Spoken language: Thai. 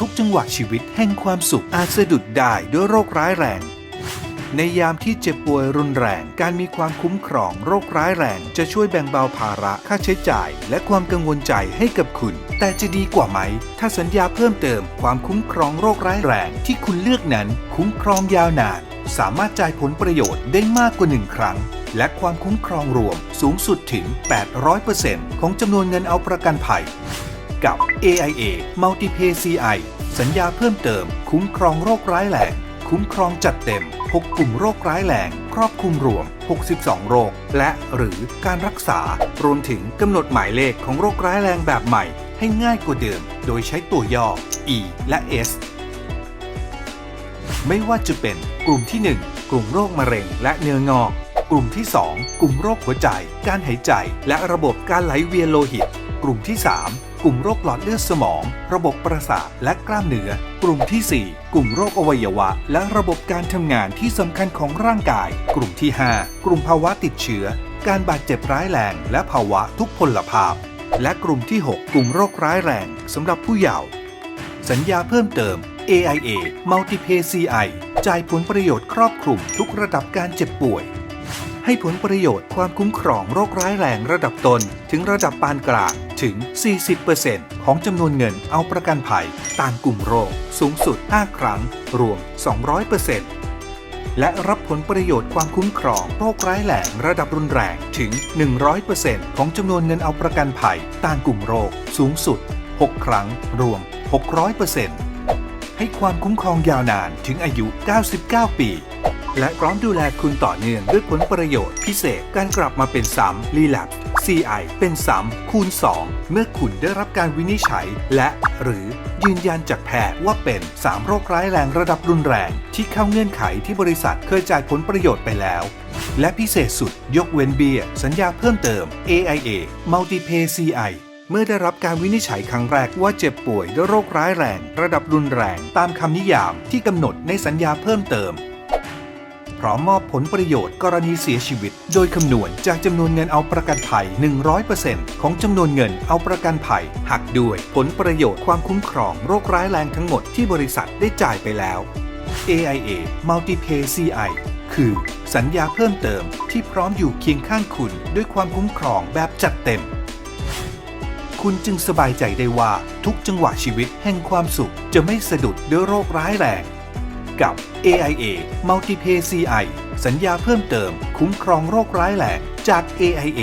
ทุกจังหวะชีวิตแห่งความสุขอาจสะดุดได้ด้วยโรคร้ายแรง ในยามที่เจ็บป่วยรุนแรง การมีความคุ้มครองโรคร้ายแรง จะช่วยแบ่งเบาภาระค่าใช้จ่าย และความกังวลใจให้กับคุณ แต่จะดีกว่าไหม ถ้าสัญญาเพิ่มเติมความคุ้มครองโรคร้ายแรง ที่คุณเลือกนั้นคุ้มครองยาวนาน สามารถจ่ายผลประโยชน์ได้มากกว่าหนึ่งครั้งและความคุ้มครองรวมสูงสุดถึง 800%ของจำนวนเงินเอาประกันภัย กับ AIA Multipay CI สัญญาเพิ่มเติม คุ้มครองโรคร้ายแรง คุ้มครองจัดเต็ม 6 กลุ่มโรคร้ายแรง ครอบคลุมรวม 62 โรค และหรือการรักษา รวมถึงกำหนดหมายเลขของโรคร้ายแรงแบบใหม่ ให้ง่ายกว่าเดิม โดยใช้ตัวย่อ E และ S ไม่ว่าจะเป็นกลุ่มที่ 1 กลุ่มโรคมะเร็งและเนื้องอก กลุ่มที่ 2 กลุ่มโรคหัวใจ การหายใจ และระบบการไหลเวียนโลหิต กลุ่มที่ 3 กลุ่มโรคหลอดเลือดสมอง ระบบประสาทและกล้ามเนื้อ กลุ่มทีสี่ 4 กลุ่มโรคอวัยวะ และระบบการทำงานที่สำคัญของร่างกาย กลุ่มที่ 5 กลุ่มภาวะติดเชื้อ การบาดเจ็บร้ายแรง และภาวะทุกพลภาพ และกลุ่มที่ 6 กลุ่มโรคร้ายแรงสำหรับผู้เยาว์สัญญาเพิ่มเติม AIA Multipay CI จ่ายผลประโยชน์ครอบคลุมทุกระดับการเจ็บป่วย ให้ผลประโยชน์ความคุ้มครองโรคร้ายแรงระดับต้นถึงระดับปานกลางถึง 40%ของจำนวนเงินเอาประกันภัยตามกลุ่มโรค สูงสุด 5 ครั้ง รวม 200%และรับผลประโยชน์ความคุ้มครองโรคร้ายแรงระดับรุนแรงถึง 100%ของจำนวนเงินเอาประกันภัยตามกลุ่มโรค สูงสุด 6 ครั้ง รวม 600%ให้ความคุ้มครองยาวนานถึงอายุ 99 ปี และพร้อมดูแลคุณต่อเนื่องด้วยผลประโยชน์พิเศษการกลับมาเป็นซ้ำรีแลป CI เป็นซ้ำคูณ 2 เมื่อคุณได้รับการวินิจฉัย และหรือยืนยันจากแพทย์ว่าเป็น 3 โรคร้ายแรงระดับรุนแรง ที่เข้าเงื่อนไขที่บริษัทเคยจ่ายผลประโยชน์ไปแล้ว และพิเศษสุดยกเว้นเบี้ยสัญญาเพิ่มเติม AIA Multipay CI เมื่อได้รับการวินิจฉัยครั้งแรกว่าเจ็บป่วยด้วยโรคร้ายแรง ระดับรุนแรง ตามคำนิยามที่กำหนดในสัญญาเพิ่มเติม พร้อมมอบผลประโยชน์กรณีเสียชีวิต โดยคำนวณจากจำนวนเงินเอาประกันภัย 100%ของจำนวนเงินเอาประกันภัยหักด้วยผลประโยชน์ความคุ้มครองโรคร้ายแรงทั้งหมดที่บริษัทได้จ่ายไปแล้ว AIA Multipay CI คือ สัญญาเพิ่มเติมที่พร้อมอยู่เคียงข้างคุณด้วยความคุ้มครองแบบจัดเต็ม คุณจึงสบายใจได้ว่าทุกจังหวะชีวิตแห่งความสุขจะไม่สะดุดด้วยโรคร้ายแรง กับ AIA Multipay CI สัญญาเพิ่มเติมคุ้มครองโรคร้ายแหลกจาก AIA